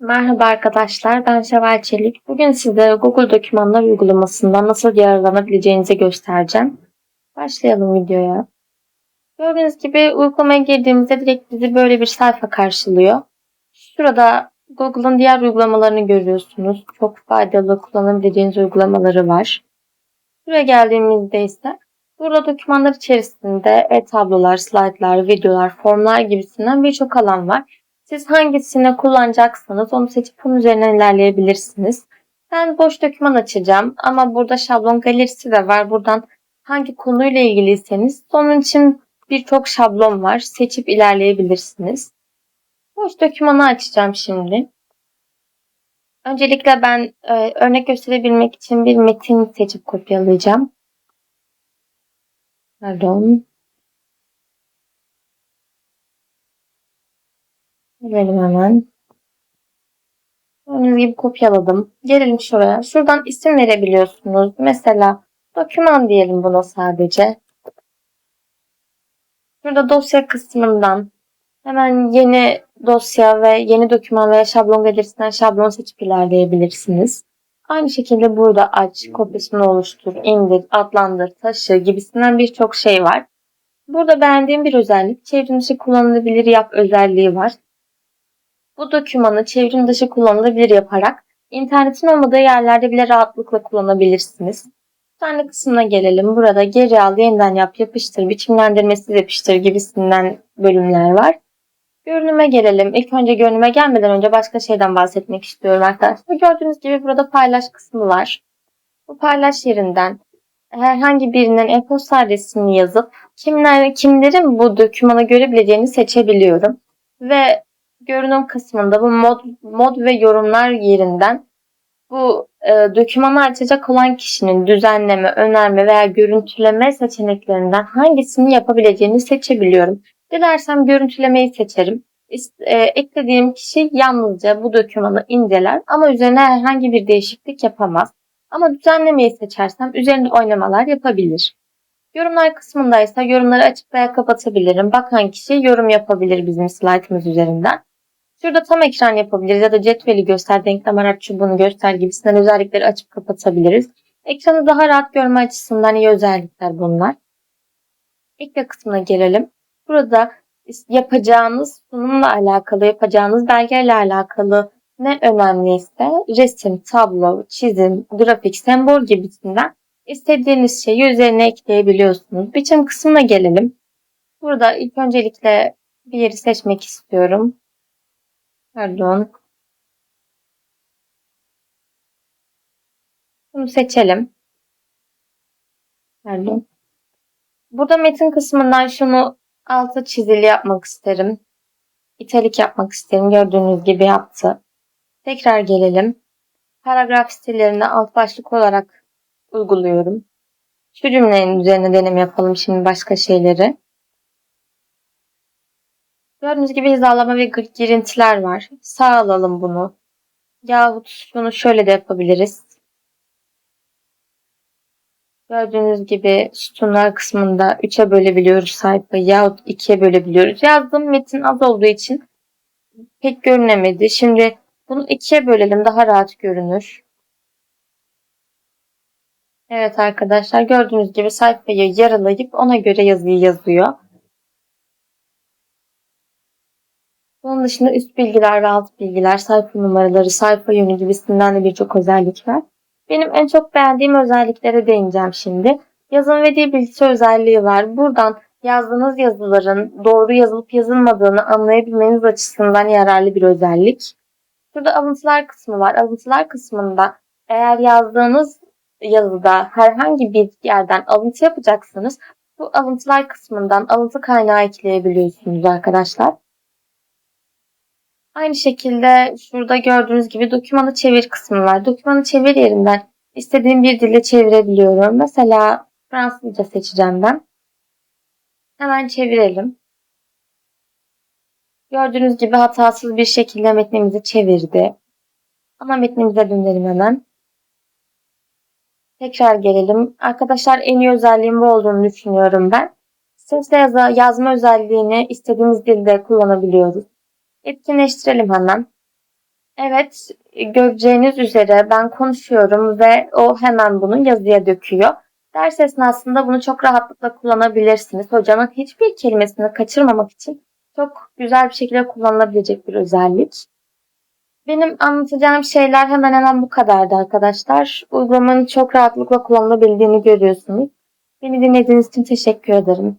Merhaba arkadaşlar, ben Şevval Çelik. Bugün size Google Dokümanlar uygulamasından nasıl yararlanabileceğinizi göstereceğim. Başlayalım videoya. Gördüğünüz gibi uygulamaya girdiğimizde direkt bizi böyle bir sayfa karşılıyor. Şurada Google'ın diğer uygulamalarını görüyorsunuz. Çok faydalı kullanabileceğiniz uygulamaları var. Buraya geldiğimizde ise burada dokümanlar içerisinde e-tablolar, slaytlar, videolar, formlar gibisinden birçok alan var. Siz hangisini kullanacaksanız onu seçip bunun üzerinden ilerleyebilirsiniz. Ben boş doküman açacağım ama burada şablon galerisi de var. Buradan hangi konuyla ilgiliyseniz onun için birçok şablon var. Seçip ilerleyebilirsiniz. Boş dokümanı açacağım şimdi. Öncelikle ben e, örnek gösterebilmek için bir metin seçip kopyalayacağım. Pardon. Verelim hemen. Gördüğünüz gibi kopyaladım. Gelelim şuraya. Şuradan isim verebiliyorsunuz. Mesela doküman diyelim buna sadece. Şurada dosya kısmından hemen yeni dosya ve yeni doküman veya şablon galerisinden şablon seçip ilerleyebilirsiniz. Aynı şekilde burada aç, kopyasını oluştur, indir, adlandır, taşı gibisinden birçok şey var. Burada beğendiğim bir özellik çevrim dışı kullanılabilir yap özelliği var. Bu dokümanı çevrim dışı kullanılabilir yaparak internetin olmadığı yerlerde bile rahatlıkla kullanabilirsiniz. Tane kısmına gelelim. Burada geri al, yeniden yap, yapıştır, biçimlendirmesiz yapıştır gibisinden bölümler var. Görünüme gelelim. İlk önce görünüme gelmeden önce başka şeyden bahsetmek istiyorum arkadaşlar. Gördüğünüz gibi burada paylaş kısmı var. Bu paylaş yerinden herhangi birinin e-posta adresini yazıp kimler, kimlerin bu dokümanı görebileceğini seçebiliyorum. Ve görünüm kısmında bu mod, mod ve yorumlar yerinden bu e, dokümanı açacak olan kişinin düzenleme, önerme veya görüntüleme seçeneklerinden hangisini yapabileceğini seçebiliyorum. Dilersem görüntülemeyi seçerim. E, eklediğim kişi yalnızca bu dokümanı inceler ama üzerine herhangi bir değişiklik yapamaz. Ama düzenlemeyi seçersem üzerinde oynamalar yapabilir. Yorumlar kısmında ise yorumları açıp veya kapatabilirim. Bakan kişi yorum yapabilir bizim slaytımız üzerinden. Şurada tam ekran yapabiliriz ya da cetveli göster, denklem araç çubuğunu göster gibisinden özellikleri açıp kapatabiliriz. Ekranı daha rahat görme açısından iyi özellikler bunlar. Ekle kısmına gelelim. Burada yapacağınız sunumla alakalı, yapacağınız belgeyle alakalı ne önemliyse resim, tablo, çizim, grafik, sembol gibisinden istediğiniz şeyi üzerine ekleyebiliyorsunuz. Biçim kısmına gelelim. Burada ilk öncelikle bir yeri seçmek istiyorum. Pardon. Bunu seçelim. Pardon. Burada metin kısmından şunu altı çizili yapmak isterim. İtalik yapmak isterim. Gördüğünüz gibi yaptı. Tekrar gelelim. Paragraf stillerini alt başlık olarak uyguluyorum. Şu cümlenin üzerine deneme yapalım şimdi başka şeyleri. Gördüğünüz gibi hizalama ve girintiler var. Sağ alalım bunu. Yahut şunu şöyle de yapabiliriz. Gördüğünüz gibi sütunlar kısmında 3'e bölebiliyoruz sayfayı yahut 2'ye bölebiliyoruz. Yazdığım metin az olduğu için pek görünemedi. Şimdi bunu ikiye bölelim daha rahat görünür. Evet arkadaşlar gördüğünüz gibi sayfayı yaralayıp ona göre yazıyı yazıyor. Dışında üst bilgiler ve alt bilgiler, sayfa numaraları, sayfa yönü gibisinden de birçok özellik var. Benim en çok beğendiğim özelliklere değineceğim şimdi. Yazım ve dil bilgisi özelliği var. Buradan yazdığınız yazıların doğru yazılıp yazılmadığını anlayabilmeniz açısından yararlı bir özellik. Şurada alıntılar kısmı var. Alıntılar kısmında eğer yazdığınız yazıda herhangi bir yerden alıntı yapacaksanız bu alıntılar kısmından alıntı kaynağı ekleyebiliyorsunuz arkadaşlar. Aynı şekilde şurada gördüğünüz gibi dokümanı çevir kısmı var. Dokümanı çevir yerinden istediğim bir dile çevirebiliyorum. Mesela Fransızca seçeceğim ben. Hemen çevirelim. Gördüğünüz gibi hatasız bir şekilde metnimizi çevirdi. Ama metnimize dönelim hemen. Tekrar gelelim. Arkadaşlar en iyi özelliğim bu olduğunu düşünüyorum ben. Sesle yazma özelliğini istediğimiz dilde kullanabiliyoruz. Etkinleştirelim hemen. Evet, göreceğiniz üzere ben konuşuyorum ve o hemen bunu yazıya döküyor. Ders esnasında bunu çok rahatlıkla kullanabilirsiniz. Hocamın hiçbir kelimesini kaçırmamak için çok güzel bir şekilde kullanılabilecek bir özellik. Benim anlatacağım şeyler hemen hemen bu kadardı arkadaşlar. Uygulamanın çok rahatlıkla kullanılabildiğini görüyorsunuz. Beni dinlediğiniz için teşekkür ederim.